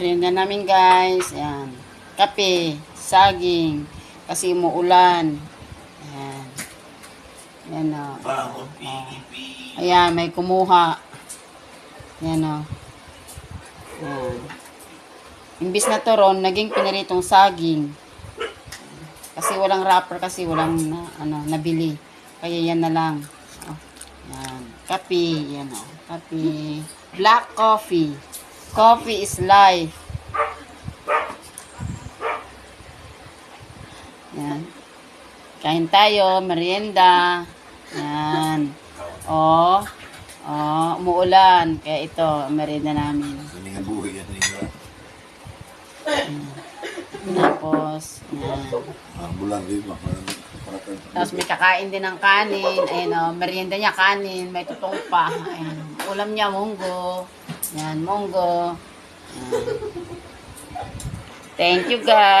Merienda namin guys. Ayan. Kape, saging, kasi umuulan. Ayan. Ayan o. Bangon, Ayan, may kumuha. Ayan o. Ayan. Imbis na toron, naging piniritong saging. Kasi walang wrapper kasi walang na, ano, nabili. Kaya yan na lang. Oh, yan. Kape. Yan o. Kape. Black coffee. Coffee is life. Yan. Kain tayo. Merienda. Yan. O. O. Umuulan. Kaya ito, merienda namin. Hindi nga buhay yan. Nga. Tapos, yan. Ang bulan dito. Tapos may kakain din ng kanin. Ayun o, merienda niya kanin. May tutong pa. Ayun. Ulam niya, munggo. Yan, munggo. Thank you guys.